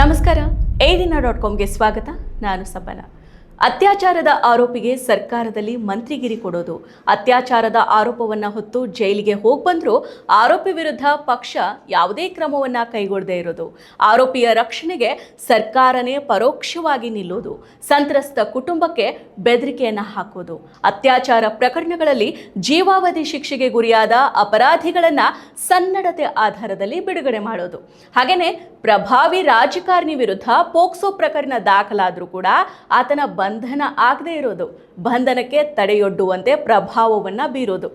ನಮಸ್ಕಾರ. ಏ ದಿನ ಡಾಟ್ ಕಾಮ್ಗೆ ಸ್ವಾಗತ. ನಾನು ಸಬ್ಬನ. ಅತ್ಯಾಚಾರದ ಆರೋಪಿಗೆ ಸರ್ಕಾರದಲ್ಲಿ ಮಂತ್ರಿಗಿರಿ ಕೊಡೋದು. ಅತ್ಯಾಚಾರದ ಆರೋಪವನ್ನ ಹೊತ್ತು ಜೈಲಿಗೆ ಹೋಗಿ ಬಂದರೂ ಆರೋಪಿ ವಿರುದ್ಧ ಪಕ್ಷ ಯಾವುದೇ ಕ್ರಮವನ್ನ ಕೈಗೊಳ್ಳದೇ ಇರೋದು. ಆರೋಪಿಯ ರಕ್ಷಣೆಗೆ ಸರ್ಕಾರನೇ ಪರೋಕ್ಷವಾಗಿ ನಿಲ್ಲೋದು. ಸಂತ್ರಸ್ತ ಕುಟುಂಬಕ್ಕೆ ಬೆದರಿಕೆಯನ್ನ ಹಾಕೋದು. ಅತ್ಯಾಚಾರ ಪ್ರಕರಣಗಳಲ್ಲಿ ಜೀವಾವಧಿ ಶಿಕ್ಷೆಗೆ ಗುರಿಯಾದ ಅಪರಾಧಿಗಳನ್ನ ಸನ್ನಡತೆ ಆಧಾರದಲ್ಲಿ ಬಿಡುಗಡೆ ಮಾಡೋದು. ಹಾಗೆಯೇ ಪ್ರಭಾವಿ ರಾಜಕಾರಣಿ ವಿರುದ್ಧ ಪೋಕ್ಸೋ ಪ್ರಕರಣ ದಾಖಲಾದರೂ ಕೂಡ ಆತನ ಬಂಧನ ಆಗದೇ ಇರೋದು. ಬಂಧನಕ್ಕೆ ತಡೆಯೊಡ್ಡುವಂತೆ ಪ್ರಭಾವವನ್ನು ಬೀರೋದು.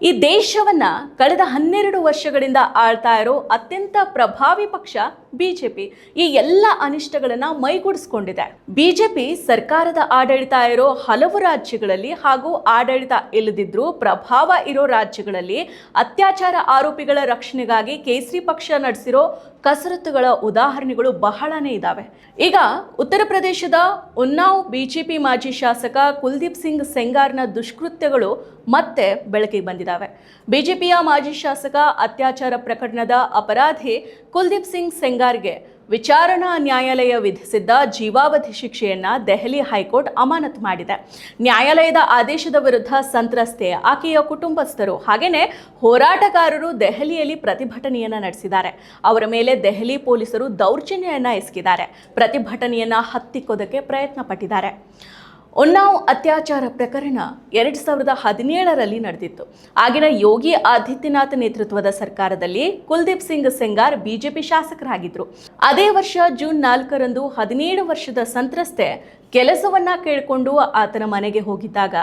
ಈ ದೇಶವನ್ನ ಕಳೆದ ಹನ್ನೆರಡು ವರ್ಷಗಳಿಂದ ಆಳ್ತಾ ಇರೋ ಅತ್ಯಂತ ಪ್ರಭಾವಿ ಪಕ್ಷ ಬಿಜೆಪಿ. ಈ ಎಲ್ಲ ಅನಿಷ್ಟಗಳನ್ನ ಮೈಗೂಡಿಸ್ಕೊಂಡಿದೆ. ಬಿಜೆಪಿ ಸರ್ಕಾರದ ಆಡಳಿತ ಇರೋ ಹಲವು ರಾಜ್ಯಗಳಲ್ಲಿ ಹಾಗೂ ಆಡಳಿತ ಇಲ್ಲದಿದ್ರೂ ಪ್ರಭಾವ ಇರೋ ರಾಜ್ಯಗಳಲ್ಲಿ ಅತ್ಯಾಚಾರ ಆರೋಪಿಗಳ ರಕ್ಷಣೆಗಾಗಿ ಕೇಸರಿ ಪಕ್ಷ ನಡೆಸಿರೋ ಕಸರತ್ತುಗಳ ಉದಾಹರಣೆಗಳು ಬಹಳನೇ ಇದ್ದಾವೆ ಈಗ ಉತ್ತರ ಪ್ರದೇಶದ ಉನ್ನಾವ್ ಬಿಜೆಪಿ ಮಾಜಿ ಶಾಸಕ ಕುಲ್ದೀಪ್ ಸಿಂಗ್ ಸೆಂಗಾರ್ನ ದುಷ್ಕೃತ್ಯಗಳು ಮತ್ತೆ ಬೆಳಕಿಗೆ ಬಂದಿದ್ದಾವೆ. ಬಿಜೆಪಿಯ ಮಾಜಿ ಶಾಸಕ ಅತ್ಯಾಚಾರ ಪ್ರಕರಣದ ಅಪರಾಧಿ ಕುಲ್ದೀಪ್ ಸಿಂಗ್ ಸೆಂಗಾರ್ಗೆ ವಿಚಾರಣಾ ನ್ಯಾಯಾಲಯ ವಿಧಿಸಿದ್ದ ಜೀವಾವಧಿ ಶಿಕ್ಷೆಯನ್ನು ದೆಹಲಿ ಹೈಕೋರ್ಟ್ ಅಮಾನತು ಮಾಡಿದೆ. ನ್ಯಾಯಾಲಯದ ಆದೇಶದ ವಿರುದ್ಧ ಸಂತ್ರಸ್ತೆ ಆಕೆಯ ಕುಟುಂಬಸ್ಥರು ಹಾಗೆಯೇ ಹೋರಾಟಗಾರರು ದೆಹಲಿಯಲ್ಲಿ ಪ್ರತಿಭಟನೆಯನ್ನು ನಡೆಸಿದ್ದಾರೆ. ಅವರ ಮೇಲೆ ದೆಹಲಿ ಪೊಲೀಸರು ದೌರ್ಜನ್ಯ ಎಸಗಿದ್ದಾರೆ. ಪ್ರತಿಭಟನೆಯನ್ನು ಹತ್ತಿಕ್ಕೋದಕ್ಕೆ ಪ್ರಯತ್ನ ಪಟ್ಟಿದ್ದಾರೆ ಉನ್ನಾವ್ ಅತ್ಯಾಚಾರ ಪ್ರಕರಣ ಎರಡು ಸಾವಿರದ ಹದಿನೇಳರಲ್ಲಿ ನಡೆದಿತ್ತು. ಆಗಿನ ಯೋಗಿ ಆದಿತ್ಯನಾಥ್ ನೇತೃತ್ವದ ಸರ್ಕಾರದಲ್ಲಿ ಕುಲ್ದೀಪ್ ಸಿಂಗ್ ಸೆಂಗಾರ್ ಬಿಜೆಪಿ ಶಾಸಕರಾಗಿದ್ದರು ಅದೇ ವರ್ಷ ಜೂನ್ ನಾಲ್ಕರಂದು ಹದಿನೇಳು ವರ್ಷದ ಸಂತ್ರಸ್ತೆ ಕೆಲಸವನ್ನ ಕೇಳಿಕೊಂಡು ಆತನ ಮನೆಗೆ ಹೋಗಿದ್ದಾಗ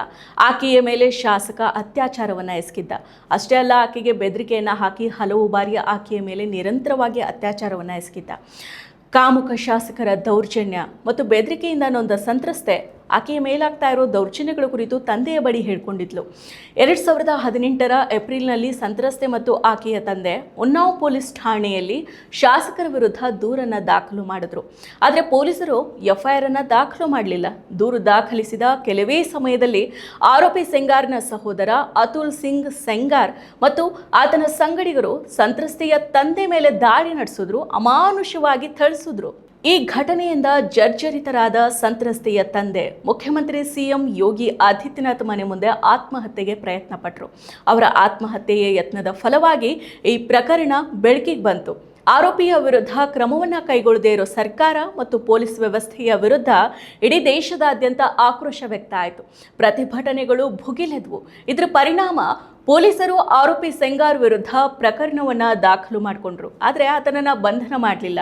ಆಕೆಯ ಮೇಲೆ ಶಾಸಕ ಅತ್ಯಾಚಾರವನ್ನು ಎಸಗಿದ್ದ. ಅಷ್ಟೇ ಅಲ್ಲ, ಆಕೆಗೆ ಬೆದರಿಕೆಯನ್ನು ಹಾಕಿ ಹಲವು ಬಾರಿ ಆಕೆಯ ಮೇಲೆ ನಿರಂತರವಾಗಿ ಅತ್ಯಾಚಾರವನ್ನು ಎಸಗಿದ್ದ. ಕಾಮುಕ ಶಾಸಕರ ದೌರ್ಜನ್ಯ ಮತ್ತು ಬೆದರಿಕೆಯಿಂದ ನೊಂದ ಸಂತ್ರಸ್ತೆ ಆಕೆಯ ಮೇಲಾಗ್ತಾ ಇರೋ ದೌರ್ಜನ್ಯಗಳ ಕುರಿತು ತಂದೆಯ ಬಳಿ ಹೇಳ್ಕೊಂಡಿದ್ಲು. ಎರಡು ಸಾವಿರದ ಹದಿನೆಂಟರ ಏಪ್ರಿಲ್ನಲ್ಲಿ ಸಂತ್ರಸ್ತೆ ಮತ್ತು ಆಕೆಯ ತಂದೆ ಉನ್ನಾವ್ ಪೊಲೀಸ್ ಠಾಣೆಯಲ್ಲಿ ಶಾಸಕರ ವಿರುದ್ಧ ದೂರನ್ನು ದಾಖಲು ಮಾಡಿದ್ರು. ಆದರೆ ಪೊಲೀಸರು ಎಫ್ಐಆರ್ ಅನ್ನು ದಾಖಲು ಮಾಡಲಿಲ್ಲ. ದೂರು ದಾಖಲಿಸಿದ ಕೆಲವೇ ಸಮಯದಲ್ಲಿ ಆರೋಪಿ ಸೆಂಗಾರ್ನ ಸಹೋದರ ಅತುಲ್ ಸಿಂಗ್ ಸೆಂಗಾರ್ ಮತ್ತು ಆತನ ಸಂಗಡಿಗರು ಸಂತ್ರಸ್ತೆಯ ತಂದೆ ಮೇಲೆ ದಾಳಿ ನಡೆಸಿದ್ರು ಅಮಾನುಷವಾಗಿ ಥಳಿಸಿದ್ರು. ಈ ಘಟನೆಯಿಂದ ಜರ್ಜರಿತರಾದ ಸಂತ್ರಸ್ತೆಯ ತಂದೆ, ಮುಖ್ಯಮಂತ್ರಿ ಸಿಎಂ ಯೋಗಿ ಆದಿತ್ಯನಾಥ್ ಮನೆ ಮುಂದೆ ಆತ್ಮಹತ್ಯೆಗೆ ಪ್ರಯತ್ನ ಪಟ್ಟರು ಅವರ ಆತ್ಮಹತ್ಯೆಯ ಯತ್ನದ ಫಲವಾಗಿ ಈ ಪ್ರಕರಣ ಬೆಳಕಿಗೆ ಬಂತು. ಆರೋಪಿಯ ವಿರುದ್ಧ ಕ್ರಮವನ್ನು ಕೈಗೊಳ್ಳದೇ ಇರೋ ಸರ್ಕಾರ ಮತ್ತು ಪೊಲೀಸ್ ವ್ಯವಸ್ಥೆಯ ವಿರುದ್ಧ ಇಡೀ ದೇಶದಾದ್ಯಂತ ಆಕ್ರೋಶ ವ್ಯಕ್ತ ಆಯಿತು. ಪ್ರತಿಭಟನೆಗಳು ಭುಗಿಲೆದ್ವು. ಇದರ ಪರಿಣಾಮ ಪೊಲೀಸರು ಆರೋಪಿ ಸೆಂಗಾರ್ ವಿರುದ್ಧ ಪ್ರಕರಣವನ್ನು ದಾಖಲು ಮಾಡಿಕೊಂಡ್ರು. ಆದರೆ ಆತನನ್ನು ಬಂಧನ ಮಾಡಲಿಲ್ಲ.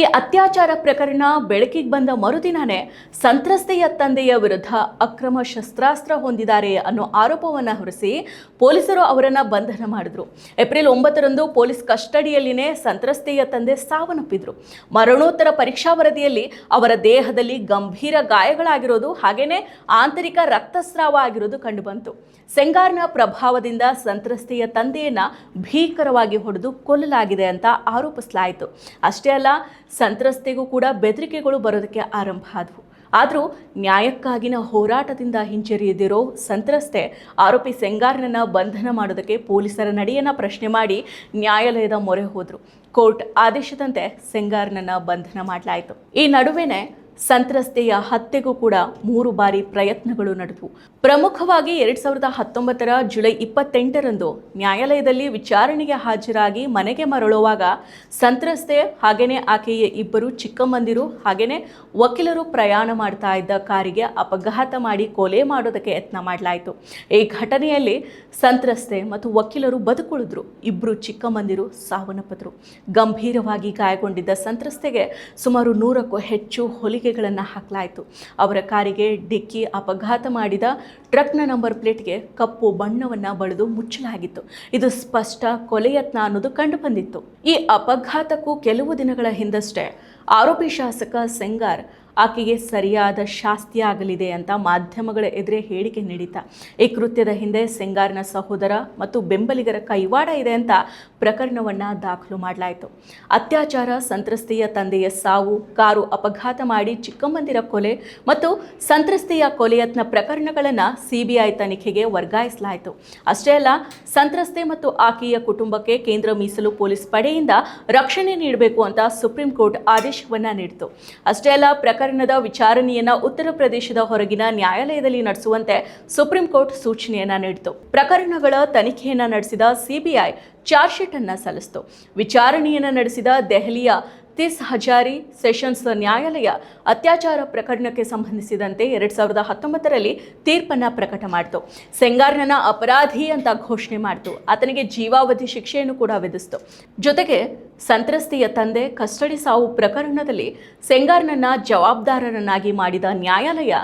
ಈ ಅತ್ಯಾಚಾರ ಪ್ರಕರಣ ಬೆಳಕಿಗೆ ಬಂದ ಮರುದಿನನೇ ಸಂತ್ರಸ್ತೆಯ ತಂದೆಯ ವಿರುದ್ಧ ಅಕ್ರಮ ಶಸ್ತ್ರಾಸ್ತ್ರ ಹೊಂದಿದ್ದಾರೆ ಅನ್ನೋ ಆರೋಪವನ್ನು ಹೊರಿಸಿ ಪೊಲೀಸರು ಅವರನ್ನು ಬಂಧನ ಮಾಡಿದ್ರು. ಏಪ್ರಿಲ್ ಒಂಬತ್ತರಂದು ಪೊಲೀಸ್ ಕಸ್ಟಡಿಯಲ್ಲಿನೇ ಸಂತ್ರಸ್ತೆಯ ತಂದೆ ಸಾವನ್ನಪ್ಪಿದ್ರು. ಮರಣೋತ್ತರ ಪರೀಕ್ಷಾ ವರದಿಯಲ್ಲಿ ಅವರ ದೇಹದಲ್ಲಿ ಗಂಭೀರ ಗಾಯಗಳಾಗಿರೋದು, ಹಾಗೇನೇ ಆಂತರಿಕ ರಕ್ತಸ್ರಾವ ಆಗಿರೋದು ಕಂಡುಬಂತು. ಸೆಂಗಾರ್ನ ಪ್ರಭಾವದಿಂದ ಸಂತ್ರಸ್ತೆಯ ತಂದೆಯನ್ನ ಭೀಕರವಾಗಿ ಹೊಡೆದು ಕೊಲ್ಲಲಾಗಿದೆ ಅಂತ ಆರೋಪಿಸಲಾಯಿತು. ಅಷ್ಟೇ ಅಲ್ಲ ಸಂತ್ರಸ್ತೆಗೂ ಕೂಡ ಬೆದರಿಕೆಗಳು ಬರೋದಕ್ಕೆ ಆರಂಭ ಆದವು. ಆದರೂ ನ್ಯಾಯಕ್ಕಾಗಿನ ಹೋರಾಟದಿಂದ ಹಿಂಜರಿಯದಿರೋ ಸಂತ್ರಸ್ತೆ ಆರೋಪಿ ಸೆಂಗಾರ್ನನ್ನ ಬಂಧನ ಮಾಡೋದಕ್ಕೆ ಪೊಲೀಸರ ನಡೆಯನ್ನು ಪ್ರಶ್ನೆ ಮಾಡಿ ನ್ಯಾಯಾಲಯದ ಮೊರೆ ಹೋದರು. ಕೋರ್ಟ್ ಆದೇಶದಂತೆ ಸೆಂಗಾರ್ನನ್ನ ಬಂಧನ ಮಾಡಲಾಯಿತು. ಈ ನಡುವೆನೆ ಸಂತ್ರಸ್ತೆಯ ಹತ್ಯೆಗೂ ಕೂಡ ಮೂರು ಬಾರಿ ಪ್ರಯತ್ನಗಳು ನಡೆದವು. ಪ್ರಮುಖವಾಗಿ ಎರಡ್ ಸಾವಿರದ ಹತ್ತೊಂಬತ್ತರ ಜುಲೈ ಇಪ್ಪತ್ತೆಂಟರಂದು ನ್ಯಾಯಾಲಯದಲ್ಲಿ ವಿಚಾರಣೆಗೆ ಹಾಜರಾಗಿ ಮನೆಗೆ ಮರಳುವಾಗ ಸಂತ್ರಸ್ತೆ ಹಾಗೇನೆ ಆಕೆಯ ಇಬ್ಬರು ಚಿಕ್ಕಮ್ಮಂದಿರು ಹಾಗೇನೆ ವಕೀಲರು ಪ್ರಯಾಣ ಮಾಡ್ತಾ ಇದ್ದ ಕಾರಿಗೆ ಅಪಘಾತ ಮಾಡಿ ಕೊಲೆ ಮಾಡೋದಕ್ಕೆ ಯತ್ನ ಮಾಡಲಾಯಿತು. ಈ ಘಟನೆಯಲ್ಲಿ ಸಂತ್ರಸ್ತೆ ಮತ್ತು ವಕೀಲರು ಬದುಕುಳಿದ್ರು. ಇಬ್ಬರು ಚಿಕ್ಕಮ್ಮಂದಿರು ಸಾವನ್ನಪ್ಪಿದ್ರು. ಗಂಭೀರವಾಗಿ ಗಾಯಗೊಂಡಿದ್ದ ಸಂತ್ರಸ್ತೆಗೆ ಸುಮಾರು ನೂರಕ್ಕೂ ಹೆಚ್ಚು ಹೊಲಿಗೆಗಳನ್ನು ಹಾಕಲಾಯಿತು. ಅವರ ಕಾರಿಗೆ ಡಿಕ್ಕಿ ಅಪಘಾತ ಮಾಡಿದ ಟ್ರಕ್ನ ನಂಬರ್ ಪ್ಲೇಟ್ಗೆ ಕಪ್ಪು ಬಣ್ಣವನ್ನು ಬಳಿದು ಮುಚ್ಚಲಾಗಿತ್ತು. ಇದು ಸ್ಪಷ್ಟ ಕೊಲೆಯತ್ನ ಅನ್ನೋದು ಕಂಡುಬಂದಿತ್ತು. ಈ ಅಪಘಾತಕ್ಕೂ ಕೆಲವು ದಿನಗಳ ಹಿಂದಷ್ಟೇ ಆರೋಪಿ ಶಾಸಕ ಸೆಂಗಾರ್ ಆಕೆಗೆ ಸರಿಯಾದ ಶಾಸ್ತಿ ಆಗಲಿದೆ ಅಂತ ಮಾಧ್ಯಮಗಳ ಎದುರೇ ಹೇಳಿಕೆ ನೀಡಿತಾ ಈ ಕೃತ್ಯದ ಹಿಂದೆ ಸೆಂಗಾರ್ನ ಸಹೋದರ ಮತ್ತು ಬೆಂಬಲಿಗರ ಕೈವಾಡ ಇದೆ ಅಂತ ಪ್ರಕರಣವನ್ನ ದಾಖಲು ಮಾಡಲಾಯಿತು. ಅತ್ಯಾಚಾರ, ಸಂತ್ರಸ್ತೆಯ ತಂದೆಯ ಸಾವು, ಕಾರು ಅಪಘಾತ ಮಾಡಿ ಚಿಕ್ಕಮ್ಮಂದಿರ ಕೊಲೆ ಮತ್ತು ಸಂತ್ರಸ್ತೆಯ ಕೊಲೆಯತ್ನ ಪ್ರಕರಣಗಳನ್ನು ಸಿಬಿಐ ತನಿಖೆಗೆ ವರ್ಗಾಯಿಸಲಾಯಿತು. ಅಷ್ಟೇ ಅಲ್ಲ, ಸಂತ್ರಸ್ತೆ ಮತ್ತು ಆಕೆಯ ಕುಟುಂಬಕ್ಕೆ ಕೇಂದ್ರ ಮೀಸಲು ಪೊಲೀಸ್ ಪಡೆಯಿಂದ ರಕ್ಷಣೆ ನೀಡಬೇಕು ಅಂತ ಸುಪ್ರೀಂ ಕೋರ್ಟ್ ಆದೇಶವನ್ನ ನೀಡಿತು. ಅಷ್ಟೇ ಅಲ್ಲ ಪ್ರಕರಣದ ವಿಚಾರಣೆಯನ್ನ ಉತ್ತರ ಪ್ರದೇಶದ ಹೊರಗಿನ ನ್ಯಾಯಾಲಯದಲ್ಲಿ ನಡೆಸುವಂತೆ ಸುಪ್ರೀಂ ಕೋರ್ಟ್ ಸೂಚನೆಯನ್ನ ನೀಡಿತು. ಪ್ರಕರಣಗಳ ತನಿಖೆಯನ್ನ ನಡೆಸಿದ ಸಿಬಿಐ ಚಾರ್ಜ್ ಶೀಟ್ ಅನ್ನ ಸಲ್ಲಿಸಿತು. ವಿಚಾರಣೆಯನ್ನ ನಡೆಸಿದ ದೆಹಲಿಯ ತಿಸ್ ಹಜಾರಿ ಸೆಷನ್ಸ್ ನ್ಯಾಯಾಲಯ ಅತ್ಯಾಚಾರ ಪ್ರಕರಣಕ್ಕೆ ಸಂಬಂಧಿಸಿದಂತೆ ಎರಡ್ ಸಾವಿರದ ಹತ್ತೊಂಬತ್ತರಲ್ಲಿ ತೀರ್ಪನ್ನ ಪ್ರಕಟ ಮಾಡಿತು. ಸೆಂಗಾರ್ನ ಅಪರಾಧಿ ಅಂತ ಘೋಷಣೆ ಮಾಡಿತು. ಆತನಿಗೆ ಜೀವಾವಧಿ ಶಿಕ್ಷೆಯನ್ನು ಕೂಡ ವಿಧಿಸಿತು. ಜೊತೆಗೆ ಸಂತ್ರಸ್ತೆಯ ತಂದೆ ಕಸ್ಟಡಿ ಸಾವು ಪ್ರಕರಣದಲ್ಲಿ ಸೆಂಗಾರ್ನನ್ನ ಜವಾಬ್ದಾರರನ್ನಾಗಿ ಮಾಡಿದ ನ್ಯಾಯಾಲಯ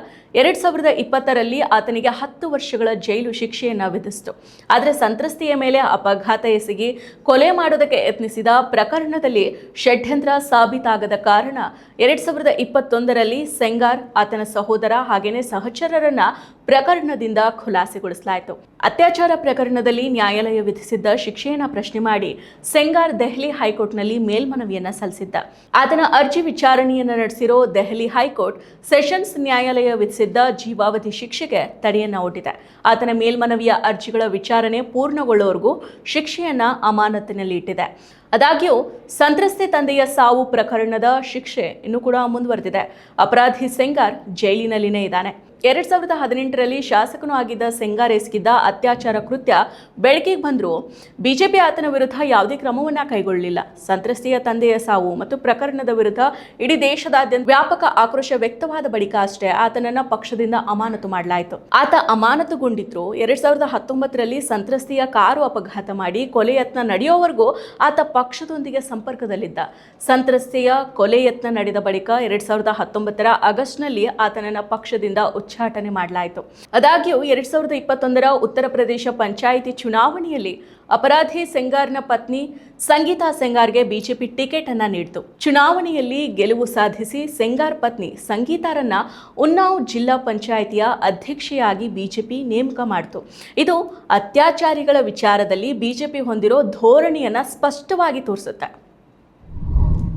ಎರಡ್ ಸಾವಿರದ ಇಪ್ಪತ್ತರಲ್ಲಿ ಆತನಿಗೆ ಹತ್ತು ವರ್ಷಗಳ ಜೈಲು ಶಿಕ್ಷೆಯನ್ನ ವಿಧಿಸಿತು. ಆದರೆ ಸಂತ್ರಸ್ತೆಯ ಮೇಲೆ ಅಪಘಾತ ಎಸಗಿ ಕೊಲೆ ಮಾಡೋದಕ್ಕೆ ಯತ್ನಿಸಿದ ಪ್ರಕರಣದಲ್ಲಿ ಷಡ್ಯಂತ್ರ ಸಾಬೀತಾಗದ ಕಾರಣ ಎರಡ್ ಸಾವಿರದ ಇಪ್ಪತ್ತೊಂದರಲ್ಲಿ ಸೆಂಗಾರ್ ಆತನ ಸಹೋದರ ಹಾಗೇನೆ ಸಹಚರರನ್ನ ಪ್ರಕರಣದಿಂದ ಖುಲಾಸೆಗೊಳಿಸಲಾಯಿತು. ಅತ್ಯಾಚಾರ ಪ್ರಕರಣದಲ್ಲಿ ನ್ಯಾಯಾಲಯ ವಿಧಿಸಿದ್ದ ಶಿಕ್ಷೆಯನ್ನ ಪ್ರಶ್ನೆ ಮಾಡಿ ಸೆಂಗಾರ್ ದೆಹಲಿ ಹೈಕೋರ್ಟ್ನಲ್ಲಿ ಮೇಲ್ಮನವಿಯನ್ನ ಸಲ್ಲಿಸಿದ್ದ. ಆತನ ಅರ್ಜಿ ವಿಚಾರಣೆಯನ್ನ ನಡೆಸಿರೋ ದೆಹಲಿ ಹೈಕೋರ್ಟ್ ಸೆಷನ್ಸ್ ನ್ಯಾಯಾಲಯ ವಿಧಿಸಿದ್ದ ಜೀವಾವಧಿ ಶಿಕ್ಷೆಗೆ ತಡೆಯನ್ನ ಒಡ್ಡಿದೆ. ಆತನ ಮೇಲ್ಮನವಿಯ ಅರ್ಜಿಗಳ ವಿಚಾರಣೆ ಪೂರ್ಣಗೊಳ್ಳುವವರೆಗೂ ಶಿಕ್ಷೆಯನ್ನ ಅಮಾನತಿನಲ್ಲಿ ಇಟ್ಟಿದೆ. ಆದಾಗ್ಯೂ, ಸಂತ್ರಸ್ತೆ ತಂದೆಯ ಸಾವು ಪ್ರಕರಣದ ಶಿಕ್ಷೆ ಇನ್ನೂ ಕೂಡ ಮುಂದುವರೆದಿದೆ. ಅಪರಾಧಿ ಸೆಂಗಾರ್ ಜೈಲಿನಲ್ಲಿನೇ ಇದ್ದಾನೆ. ಎರಡ್ ಸಾವಿರದ ಹದಿನೆಂಟರಲ್ಲಿ ಶಾಸಕನೂ ಆಗಿದ್ದ ಸೆಂಗಾರ್ ಎಸಗಿದ್ದ ಅತ್ಯಾಚಾರ ಕೃತ್ಯ ಬೆಳಕಿಗೆ ಬಂದರೂ. ಬಿಜೆಪಿ ಆತನ ವಿರುದ್ಧ ಯಾವುದೇ ಕ್ರಮವನ್ನ ಕೈಗೊಳ್ಳಲಿಲ್ಲ. ಸಂತ್ರಸ್ತೆಯ ತಂದೆಯ ಸಾವು ಮತ್ತು ಪ್ರಕರಣದ ವಿರುದ್ಧ ಇಡೀ ದೇಶದಾದ್ಯಂತ ವ್ಯಾಪಕ ಆಕ್ರೋಶ ವ್ಯಕ್ತವಾದ ಬಳಿಕ ಅಷ್ಟೇ ಆತನನ್ನ ಪಕ್ಷದಿಂದ ಅಮಾನತು ಮಾಡಲಾಯಿತು. ಆತ ಅಮಾನತುಗೊಂಡಿದ್ರು. ಎರಡ್ ಸಾವಿರದ ಹತ್ತೊಂಬತ್ತರಲ್ಲಿ ಸಂತ್ರಸ್ತೆಯ ಕಾರು ಅಪಘಾತ ಮಾಡಿ ಕೊಲೆ ಯತ್ನ ನಡೆಯೋವರೆಗೂ ಆತ ಪಕ್ಷದೊಂದಿಗೆ ಸಂಪರ್ಕದಲ್ಲಿದ್ದ. ಸಂತ್ರಸ್ತೆಯ ಕೊಲೆ ಯತ್ನ ನಡೆದ ಬಳಿಕ ಎರಡ್ ಸಾವಿರದ ಹತ್ತೊಂಬತ್ತರ ಆಗಸ್ಟ್ನಲ್ಲಿ ಆತನನ್ನ ಪಕ್ಷದಿಂದ ಉಚ್ಚಾಟನೆ ಮಾಡಲಾಯಿತು. ಆದಾಗ್ಯೂ, ಎರಡ್ ಸಾವಿರದ ಇಪ್ಪತ್ತೊಂದರ ಉತ್ತರ ಪ್ರದೇಶ ಪಂಚಾಯಿತಿ ಚುನಾವಣೆಯಲ್ಲಿ ಅಪರಾಧಿ ಸೆಂಗಾರ್ನ ಪತ್ನಿ ಸಂಗೀತಾ ಸೆಂಗಾರ್ಗೆ ಬಿಜೆಪಿ ಟಿಕೆಟ್ ಅನ್ನ ನೀಡಿತು. ಚುನಾವಣೆಯಲ್ಲಿ ಗೆಲುವು ಸಾಧಿಸಿ ಸೆಂಗಾರ್ ಪತ್ನಿ ಸಂಗೀತಾರನ್ನ ಉನ್ನಾವ್ ಜಿಲ್ಲಾ ಪಂಚಾಯಿತಿಯ ಅಧ್ಯಕ್ಷೆಯಾಗಿ ಬಿಜೆಪಿ ನೇಮಕ ಮಾಡಿತು. ಇದು ಅತ್ಯಾಚಾರಿಗಳ ವಿಚಾರದಲ್ಲಿ ಬಿಜೆಪಿ ಹೊಂದಿರೋ ಧೋರಣೆಯನ್ನ ಸ್ಪಷ್ಟವಾಗಿ ತೋರಿಸುತ್ತೆ.